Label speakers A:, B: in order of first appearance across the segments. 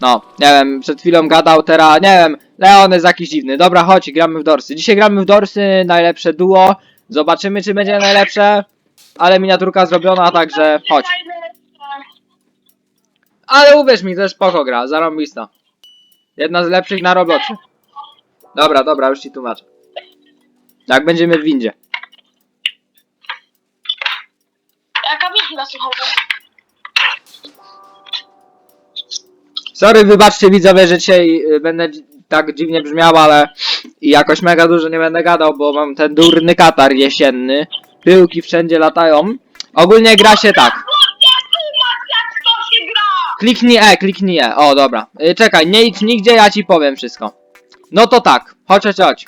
A: No, nie wiem, przed chwilą gadał, teraz, nie wiem, Leon jest jakiś dziwny. Dobra, chodź, gramy w dorsy. Dzisiaj gramy w dorsy, najlepsze duo. Zobaczymy, czy będzie najlepsze. Ale miniaturka zrobiona, także chodź. Ale uwierz mi, to jest spoko gra, zarąbista. Jedna z lepszych na Robloxie. Dobra, dobra, już ci tłumaczę. Jak będziemy w windzie.
B: Jaka wizja słuchawka?
A: Sorry, wybaczcie widzowie, że dzisiaj y, będę tak dziwnie brzmiał, ale jakoś mega dużo nie będę gadał, bo mam ten durny katar jesienny. Pyłki wszędzie latają. Ogólnie gra się tak. Kliknij E, kliknij E. O, dobra. Y, czekaj, nie idź nigdzie, ja ci powiem wszystko. No to tak, chodź, chodź, chodź.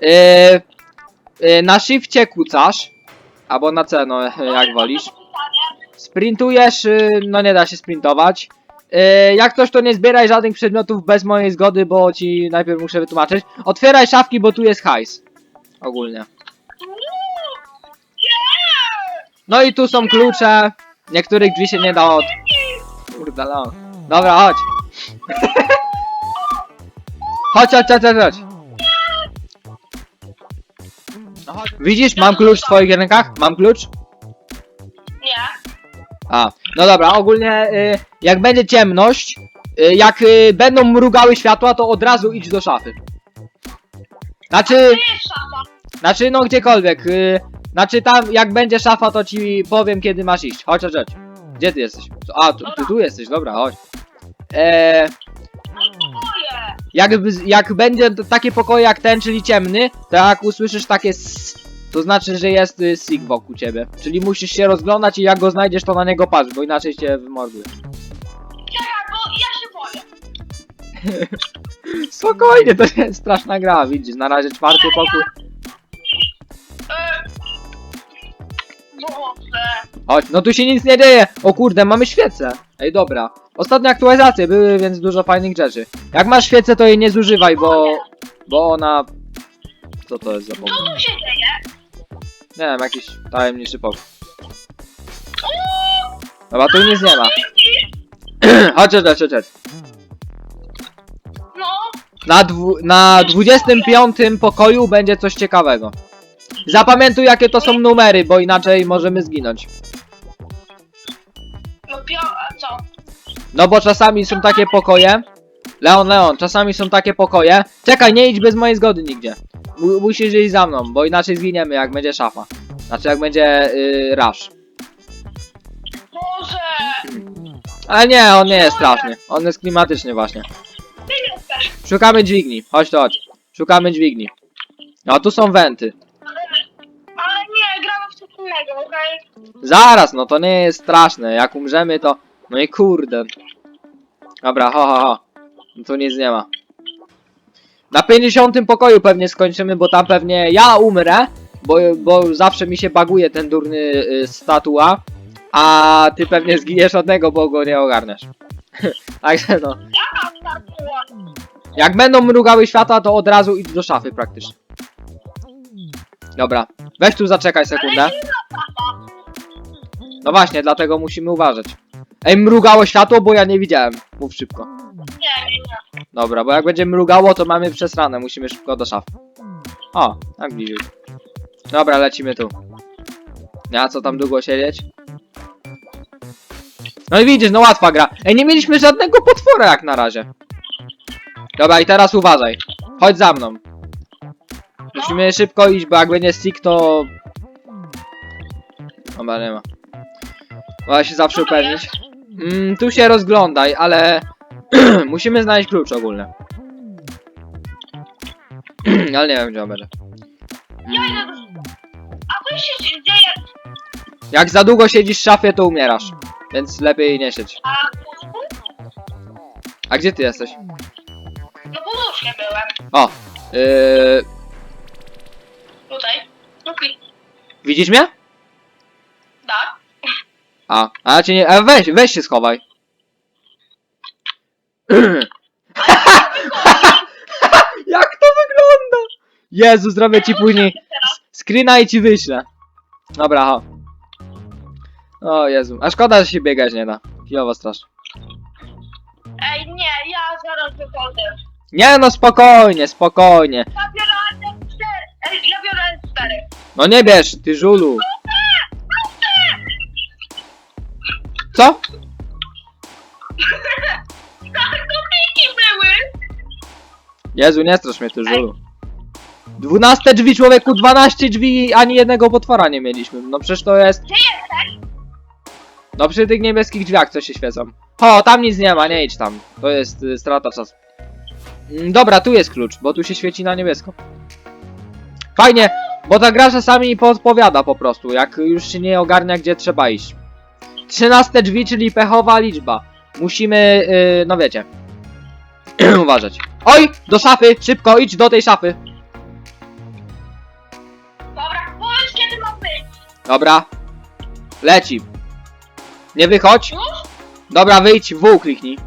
A: Yy, yy, na shifcie kucasz. Albo na C, no jak wolisz. Sprintujesz, y, no nie da się sprintować. Y, Jak ktoś to nie zbieraj żadnych przedmiotów bez mojej zgody, bo ci najpierw muszę wytłumaczyć. Otwieraj szafki, bo tu jest hajs. Ogólnie. No i tu są klucze. Niektórych drzwi się nie da od... Kurde, no. Dobra, chodź. chodź, chodź, chodź, chodź, chodź. No chodź. Widzisz, mam klucz w twoich rękach? Mam klucz?
B: Nie.
A: A, no dobra, ogólnie y, jak będzie ciemność, y, jak y, będą mrugały światła, to od razu idź do szafy. Znaczy, znaczy no gdziekolwiek, y, znaczy tam jak będzie szafa, to ci powiem kiedy masz iść. Chodź, chodź, chodź. Gdzie ty jesteś? A, tu, ty tu jesteś, dobra, chodź. Eee, jak, jak będzie takie pokoje jak ten, czyli ciemny, to jak usłyszysz takie to znaczy, że jest y, sig wokół ciebie. Czyli musisz się rozglądać i jak go znajdziesz, to na niego patrz, bo inaczej cię wymorduje.
B: Czekaj, bo ja się boję.
A: Spokojnie, to jest straszna gra, widzisz, na razie czwarty pokój.
B: E... Boże.
A: Chodź, no tu się nic nie dzieje. O kurde, mamy świecę. Ej, dobra. Ostatnie aktualizacje były, więc dużo fajnych rzeczy. Jak masz świecę, to jej nie zużywaj, bo... Bo ona... Co to jest za
B: Co
A: pokój?
B: tu się dzieje?
A: Nie wiem, jakiś tajemniczy pokój. Dobra, tu nic nie ma. chodź, chodź, chodź, chodź.
B: No.
A: Na, dwu, na 25 pokoju będzie coś ciekawego. Zapamiętuj jakie to są numery, bo inaczej możemy zginąć.
B: No pio... A co?
A: No bo czasami są takie pokoje. Leon, Leon, czasami są takie pokoje. Czekaj, nie idź bez mojej zgody nigdzie. Mu- Musisz iść za mną, bo inaczej zginiemy jak będzie szafa. Znaczy jak będzie yy, rush.
B: Boże.
A: Ale nie, on nie jest straszny. On jest klimatyczny właśnie. Szukamy dźwigni. Chodź, to chodź. Szukamy dźwigni. No tu są wenty.
B: Ale nie, gramy w coś innego, okej?
A: Zaraz, no to nie jest straszne. Jak umrzemy to... No i kurde. Dobra, ho, ho, ho. No tu nic nie ma. Na 50 pokoju pewnie skończymy, bo tam pewnie ja umrę, bo, bo zawsze mi się baguje ten durny y, statua, a ty pewnie zginiesz od niego, bo go nie ogarniesz. Także no. Jak będą mrugały światła, to od razu idź do szafy praktycznie. Dobra, weź tu zaczekaj sekundę. No właśnie, dlatego musimy uważać. Ej, mrugało światło, bo ja nie widziałem. Mów szybko.
B: Nie, nie, nie.
A: Dobra, bo jak będzie mrugało, to mamy przesrane. Musimy szybko do szafy. O, tak bliżej. Dobra, lecimy tu. Ja co tam długo siedzieć? No i widzisz, no łatwa gra. Ej, nie mieliśmy żadnego potwora jak na razie. Dobra, i teraz uważaj. Chodź za mną. Musimy szybko iść, bo jak będzie stick, to... Dobra, nie ma. Trzeba się zawsze upewnić. Mm, tu się rozglądaj, ale... Musimy znaleźć klucz ogólny. ale nie wiem, gdzie on będzie.
B: A co się dzieje?
A: Jak za długo siedzisz w szafie, to umierasz. Więc lepiej nie siedź.
B: A...
A: A gdzie ty jesteś?
B: No bo łóżkiem byłem.
A: O, yy,
B: Tutaj.
A: Widzisz mnie?
B: Tak.
A: A, a ja cię nie... A weź, weź się schowaj. Jak to wygląda? Jezu, zrobię ci później screena i ci wyślę. Dobra, ho. O Jezu, a szkoda, że się biegać nie da. Kijowo strasznie.
B: nie, ja zaraz wychodzę.
A: Nie no, spokojnie, spokojnie.
B: Ja biorę M4. Ej, ja biorę M4.
A: No nie bierz, ty żulu. Co? Jezu, nie strasz mnie, ty żulu. 12 drzwi, człowieku, 12 drzwi, ani jednego potwora nie mieliśmy. No przecież to jest... No przy tych niebieskich drzwiach, co się świecą. O, tam nic nie ma, nie idź tam. To jest y, strata czasu. Mm, Dobra, tu jest klucz, bo tu się świeci na niebiesko. Fajnie, bo ta gra czasami podpowiada po prostu, jak już się nie ogarnia, gdzie trzeba iść. 13 drzwi, czyli pechowa liczba. Musimy, yy, no wiecie, uważać. Oj, do szafy, szybko, idź do tej szafy.
B: Dobra, powiedz kiedy ma być.
A: Dobra, leci. Nie wychodź.
B: Już?
A: Dobra, wyjdź, w kliknij.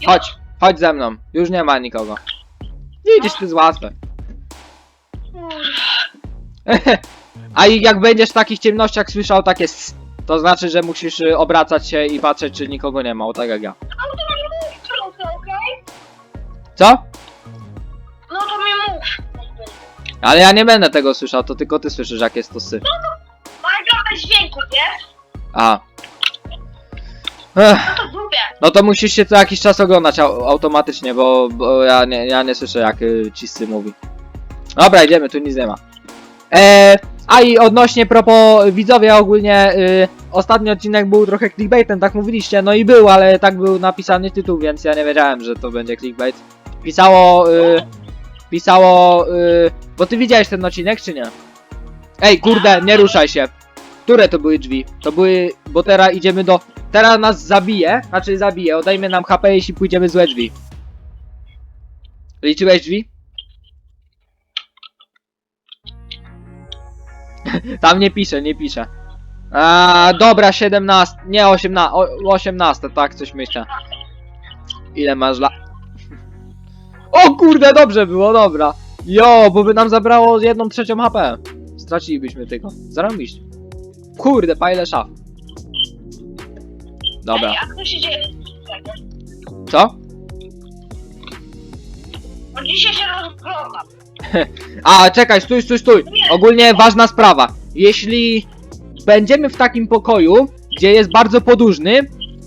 B: Już?
A: Chodź, chodź ze mną. Już nie ma nikogo. Widzisz, to jest łatwe. A i jak będziesz w takich ciemnościach słyszał takie s, to znaczy, że musisz y, obracać się i patrzeć, czy nikogo nie ma, o tak jak ja. Co?
B: No to mi mów.
A: Ale ja nie będę tego słyszał, to tylko ty słyszysz, jak jest to sy.
B: Minecraft bez dźwięku, wiesz?
A: Aha. Ech,
B: No to
A: no to musisz się co jakiś czas oglądać au automatycznie, bo, bo ja, nie, ja nie słyszę, jak y, ci sy mówi. Dobra, idziemy, tu nic nie ma. Eee, a i odnośnie propos widzowie ogólnie y, ostatni odcinek był trochę clickbaitem, tak mówiliście, no i był, ale tak był napisany tytuł, więc ja nie wiedziałem, że to będzie clickbait. Pisało, y, pisało, y, bo ty widziałeś ten odcinek, czy nie? Ej, kurde, nie ruszaj się. Które to były drzwi? To były, bo teraz idziemy do, teraz nas zabije, znaczy zabije, odejmie nam HP, jeśli pójdziemy złe drzwi. Liczyłeś drzwi? Tam nie pisze, nie pisze. A, dobra, 17, nie 18, o, 18, tak, coś myślę. Ile masz lat? O kurde, dobrze było, dobra. Jo, bo by nam zabrało jedną trzecią HP. Stracilibyśmy tylko. Zarobiście. Kurde, pa ile szaf. Dobra.
B: Ej, jak to się dzieje?
A: Co?
B: Bo dzisiaj się rozglądam.
A: A, czekaj, stój, stój, stój. Ogólnie ważna sprawa. Jeśli będziemy w takim pokoju, gdzie jest bardzo podłużny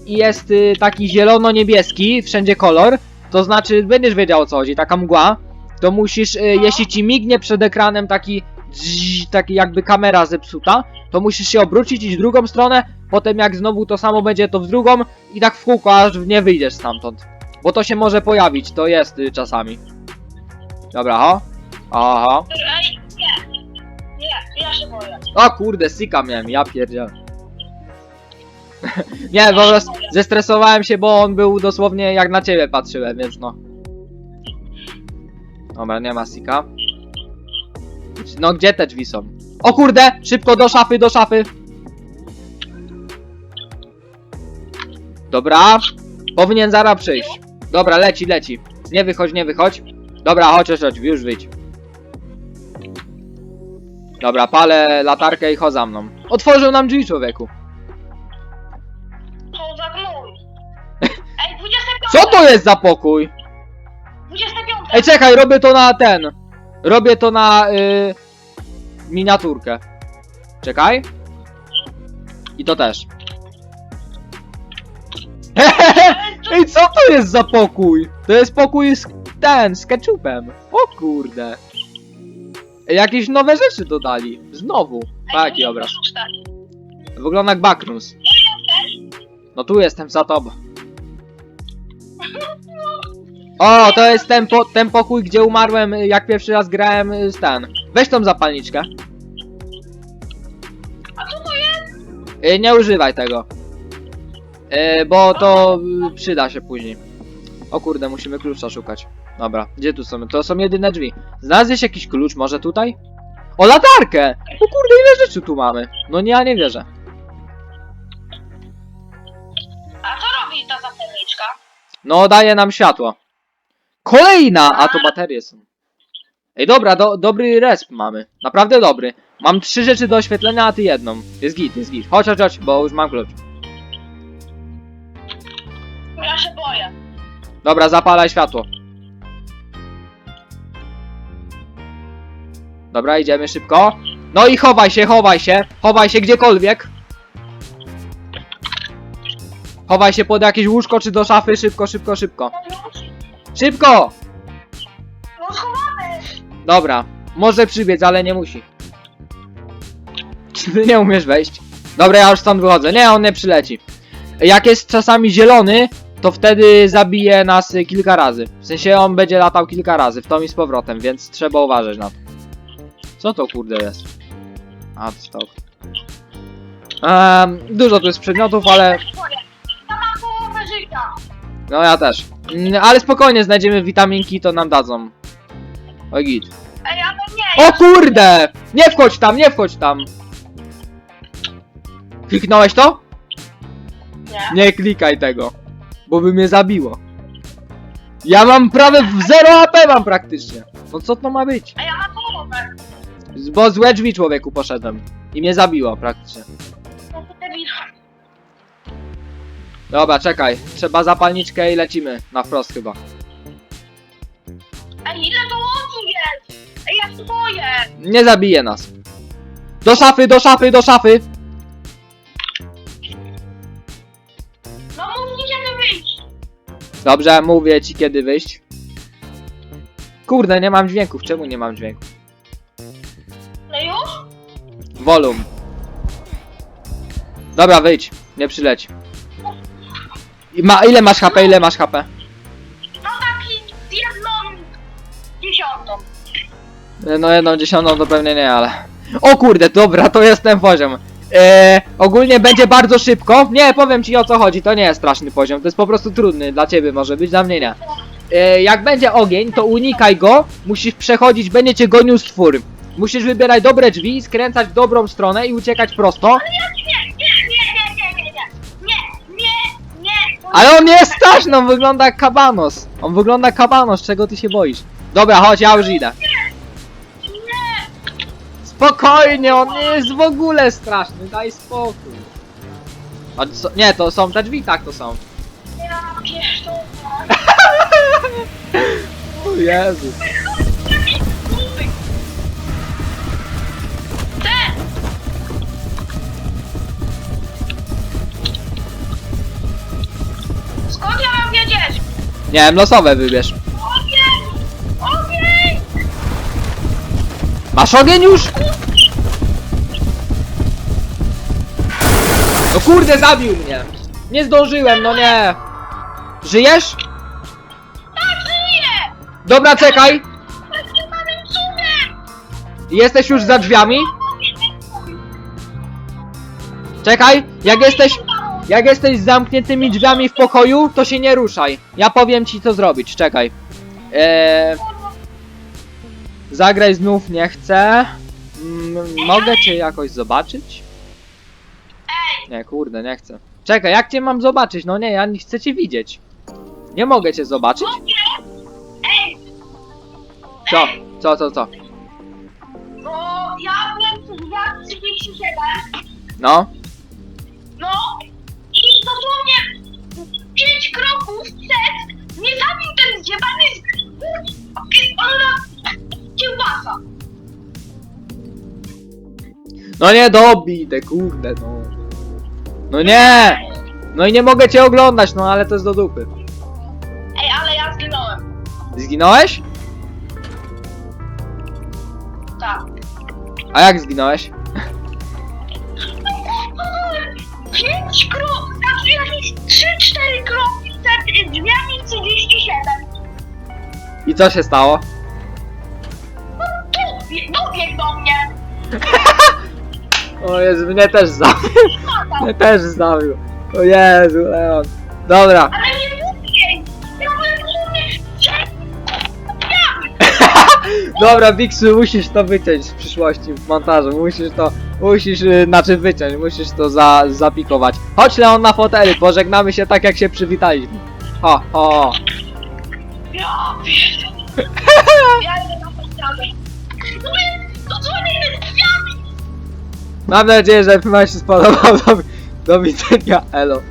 A: i jest y, taki zielono-niebieski, wszędzie kolor, to znaczy będziesz wiedział o co chodzi, taka mgła, to musisz, y, jeśli ci mignie przed ekranem taki, dzz, taki jakby kamera zepsuta, to musisz się obrócić, iść w drugą stronę, potem jak znowu to samo będzie, to w drugą i tak w kółko, aż nie wyjdziesz stamtąd. Bo to się może pojawić, to jest y, czasami. Dobra, ho. Aha.
B: Ej, nie. Nie, ja się boję.
A: O kurde, sika miałem, ja pierdzielę. nie, po prostu zestresowałem się, bo on był dosłownie jak na ciebie patrzyłem, więc no. Dobra, nie ma sika. No gdzie te drzwi są? O kurde, szybko do szafy, do szafy. Dobra, powinien zaraz przyjść. Dobra, leci, leci. Nie wychodź, nie wychodź. Dobra, chodź, chodź, już wyjdź. Dobra, palę latarkę i chodź za mną. Otworzył nam drzwi, człowieku.
B: Co
A: to jest za pokój?
B: 25.
A: Ej, czekaj, robię to na ten. Robię to na y, miniaturkę. Czekaj. I to też. Ej, co to jest za pokój? To jest pokój z ten, z ketchupem. O kurde. Ej, jakieś nowe rzeczy dodali. Znowu. Pa, jaki obraz. Wygląda jak backrooms. No tu jestem za tobą. O, to jest ten, po, ten pokój, gdzie umarłem, jak pierwszy raz grałem y, z ten. Weź tą zapalniczkę.
B: A co to jest?
A: Y, nie używaj tego. Y, bo to y, przyda się później. O kurde, musimy klucza szukać. Dobra, gdzie tu są? To są jedyne drzwi. Znalazłeś jakiś klucz, może tutaj? O, latarkę! O kurde, ile rzeczy tu mamy? No nie, ja nie wierzę. No, daje nam światło. Kolejna! A to baterie są. Ej, dobra, do, dobry resp mamy. Naprawdę dobry. Mam trzy rzeczy do oświetlenia, a ty jedną. Jest git, jest git. Chodź, chodź, chodź, bo już mam klucz. Ja się boję. Dobra, zapalaj światło. Dobra, idziemy szybko. No i chowaj się, chowaj się. Chowaj się gdziekolwiek. Chowaj się pod jakieś łóżko czy do szafy, szybko, szybko, szybko. Szybko!
B: no schowamy.
A: Dobra, może przybiec, ale nie musi. Czy ty nie umiesz wejść? Dobra, ja już stąd wychodzę. Nie, on nie przyleci. Jak jest czasami zielony, to wtedy zabije nas kilka razy. W sensie on będzie latał kilka razy, w tom i z powrotem, więc trzeba uważać na to. Co to kurde jest? A, to stał. Um, dużo tu jest przedmiotów, ale no ja też. Mm, Ale spokojnie, znajdziemy witaminki, to nam dadzą. Oj git.
B: Ej, ale nie.
A: O kurde! Nie wchodź tam, nie wchodź tam! Kliknąłeś to?
B: Nie.
A: Nie klikaj tego, bo by mnie zabiło. Ja mam prawie w 0 AP mam praktycznie. No co to ma być?
B: Ej, ja mam połowę.
A: Bo złe drzwi człowieku poszedłem. I mnie zabiło praktycznie. Dobra, czekaj. Trzeba zapalniczkę i lecimy. Na wprost chyba.
B: Ej, ile to oczu jest? Ej, ja się boję.
A: Nie zabije nas. Do szafy, do szafy, do szafy!
B: No mów mi kiedy wyjść.
A: Dobrze, mówię ci kiedy wyjść. Kurde, nie mam dźwięków. Czemu nie mam dźwięków?
B: No już?
A: Volum. Dobra, wyjdź. Nie przyleć. I ma, ile masz HP? Ile masz HP?
B: No taki z jedną dziesiątą.
A: No jedną dziesiątą to pewnie nie, ale... O kurde, dobra, to jest ten poziom. Eee, ogólnie będzie bardzo szybko. Nie, powiem ci o co chodzi, to nie jest straszny poziom, to jest po prostu trudny, dla ciebie może być, dla mnie nie. Eee, jak będzie ogień, to unikaj go, musisz przechodzić, będzie cię gonił stwór. Musisz wybierać dobre drzwi, skręcać w dobrą stronę i uciekać prosto.
B: Nie,
A: Ale on nie jest straszny, on wygląda jak kabanos. On wygląda jak kabanos, czego ty się boisz? Dobra, chodź, ja już idę.
B: Nie,
A: Spokojnie, on nie jest w ogóle straszny, daj spokój. A co, nie, to są te drzwi, tak to są.
B: ja pierdolę.
A: O Jezu. Nie wiem, losowe wybierz.
B: Ogień! Ogień!
A: Masz ogień już? No kurde, zabił mnie. Nie zdążyłem, no nie. Żyjesz?
B: Tak, żyję!
A: Dobra, czekaj.
B: Małym cudem!
A: Jesteś już za drzwiami? Czekaj, jak jesteś... Jak jesteś z zamkniętymi drzwiami w pokoju, to się nie ruszaj. Ja powiem ci co zrobić, czekaj. Eee, zagraj znów nie chcę. Mm, mogę cię jakoś zobaczyć?
B: Ej!
A: Nie, kurde, nie chcę. Czekaj, jak cię mam zobaczyć? No nie, ja nie chcę cię widzieć. Nie mogę cię zobaczyć.
B: Ej!
A: Co? Co, co, co?
B: Bo ja byłem przy drzwiach 37,
A: No?
B: no ona kiełbasa.
A: No nie, dobij te kurde, no. No nie! No i nie mogę cię oglądać, no ale to jest do dupy.
B: Ej, ale ja zginąłem.
A: Zginąłeś?
B: Tak.
A: A jak zginąłeś?
B: Pięć kroków, znaczy jakieś 3-4 kroki przed drzwiami 37.
A: I co się stało?
B: No dobiegł do mnie.
A: O Jezu, mnie też zabił. Mnie też zabił. O Jezu, Leon. Dobra.
B: Ale nie mówię! Ja byłem przed...
A: Dobra, Bixu, musisz to wyciąć w przyszłości w montażu. Musisz to, musisz, yy, znaczy wyciąć, musisz to za, zapikować. Chodź Leon na fotelu, pożegnamy się tak jak się przywitaliśmy. Ho, ho.
B: Ja pierdolę. Ja idę na podstawę. No jest drzwiami.
A: Mam nadzieję, że film się spodobał. Do, do widzenia, elo.